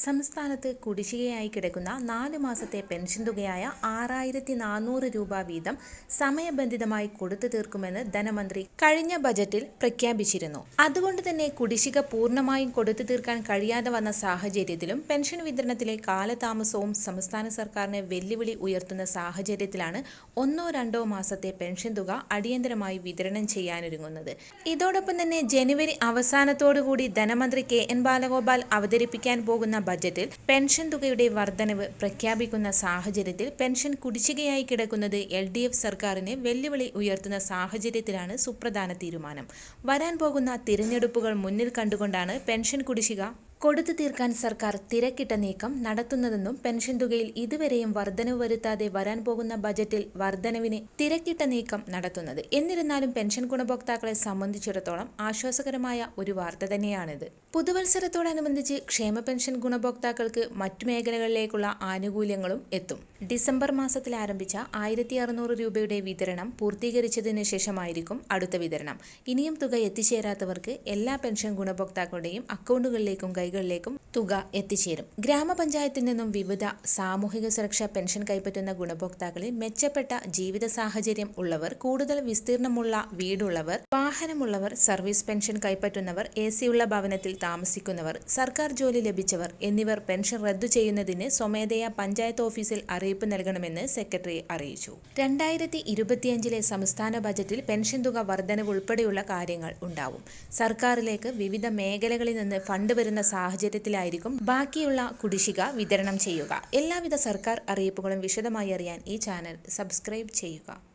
സംസ്ഥാനത്ത് കുടിശ്ശികയായി കിടക്കുന്ന നാല് മാസത്തെ പെൻഷൻ തുകയായ ആറായിരത്തി നാനൂറ് രൂപ വീതം സമയബന്ധിതമായി കൊടുത്തു തീർക്കുമെന്ന് ധനമന്ത്രി കഴിഞ്ഞ ബജറ്റിൽ പ്രഖ്യാപിച്ചിരുന്നു. അതുകൊണ്ട് തന്നെ കുടിശ്ശിക പൂർണമായും കൊടുത്തു തീർക്കാൻ കഴിയാതെ വന്ന സാഹചര്യത്തിലും പെൻഷൻ വിതരണത്തിലെ കാലതാമസവും സംസ്ഥാന സർക്കാരിന് വെല്ലുവിളി ഉയർത്തുന്ന സാഹചര്യത്തിലാണ് ഒന്നോ രണ്ടോ മാസത്തെ പെൻഷൻ തുക അടിയന്തരമായി വിതരണം ചെയ്യാനൊരുങ്ങുന്നത്. ഇതോടൊപ്പം തന്നെ ജനുവരി അവസാനത്തോടുകൂടി ധനമന്ത്രി കെ എൻ ബാലഗോപാൽ അവതരിപ്പിക്കാൻ പോകുന്ന ബജറ്റിൽ പെൻഷൻ തുകയുടെ വർധനവ് പ്രഖ്യാപിക്കുന്ന സാഹചര്യത്തിൽ പെൻഷൻ കുടിശ്ശികയായി കിടക്കുന്നത് എൽ ഡി എഫ് സർക്കാരിന് വെല്ലുവിളി ഉയർത്തുന്ന സാഹചര്യത്തിലാണ് സുപ്രധാന തീരുമാനം. വരാൻ പോകുന്ന തിരഞ്ഞെടുപ്പുകൾ മുന്നിൽ കണ്ടുകൊണ്ടാണ് പെൻഷൻ കുടിശ്ശിക കൊടുത്തു തീർക്കാൻ സർക്കാർ തിരക്കിട്ട നീക്കം നടത്തുന്നതെന്നും പെൻഷൻ തുകയിൽ ഇതുവരെയും വർധനവ് വരുത്താതെ വരാൻ പോകുന്ന ബജറ്റിൽ വർധനവിന് തിരക്കിട്ട നീക്കം നടത്തുന്നത്. എന്നിരുന്നാലും പെൻഷൻ ഗുണഭോക്താക്കളെ സംബന്ധിച്ചിടത്തോളം ആശ്വാസകരമായ ഒരു വാർത്ത തന്നെയാണിത്. പുതുവത്സരത്തോടനുബന്ധിച്ച് ക്ഷേമ പെൻഷൻ ഗുണഭോക്താക്കൾക്ക് മറ്റു മേഖലകളിലേക്കുള്ള ആനുകൂല്യങ്ങളും എത്തും. ഡിസംബർ മാസത്തിൽ ആരംഭിച്ച ആയിരത്തി അറുന്നൂറ് രൂപയുടെ വിതരണം പൂർത്തീകരിച്ചതിന് ശേഷമായിരിക്കും അടുത്ത വിതരണം. ഇനിയും തുക എത്തിച്ചേരാത്തവർക്ക് എല്ലാ പെൻഷൻ ഗുണഭോക്താക്കളുടെയും അക്കൗണ്ടുകളിലേക്കും കൈകളിലേക്കും തുക എത്തിച്ചേരും. ഗ്രാമപഞ്ചായത്തിൽ നിന്നും വിവിധ സാമൂഹിക സുരക്ഷാ പെൻഷൻ കൈപ്പറ്റുന്ന ഗുണഭോക്താക്കളിൽ മെച്ചപ്പെട്ട ജീവിത സാഹചര്യം ഉള്ളവർ കൂടുതൽ വിസ്തീർണമുള്ള വീടുള്ളവർ വാഹനമുള്ളവർ സർവീസ് പെൻഷൻ കൈപ്പറ്റുന്നവർ എ സിയുള്ള ഭവനത്തിൽ താമസിക്കുന്നവർ സർക്കാർ ജോലി ലഭിച്ചവർ എന്നിവർ പെൻഷൻ റദ്ദു ചെയ്യുന്നതിന് സ്വമേധയാ പഞ്ചായത്ത് ഓഫീസിൽ അറിയിപ്പ് നൽകണമെന്ന് സെക്രട്ടറി അറിയിച്ചു. രണ്ടായിരത്തി ഇരുപത്തിയഞ്ചിലെ സംസ്ഥാന ബജറ്റിൽ പെൻഷൻ തുക വർധനവ് ഉൾപ്പെടെയുള്ള കാര്യങ്ങൾ ഉണ്ടാവും. സർക്കാരിലേക്ക് വിവിധ മേഖലകളിൽ നിന്ന് ഫണ്ട് വരുന്ന സാഹചര്യത്തിലായിരിക്കും. ബാക്കിയുള്ള കുടിശ്ശിക വിതരണം ചെയ്യുക. എല്ലാവിധ സർക്കാർ അറിയിപ്പുകളും വിശദമായി അറിയാൻ ഈ ചാനൽ സബ്സ്ക്രൈബ് ചെയ്യുക.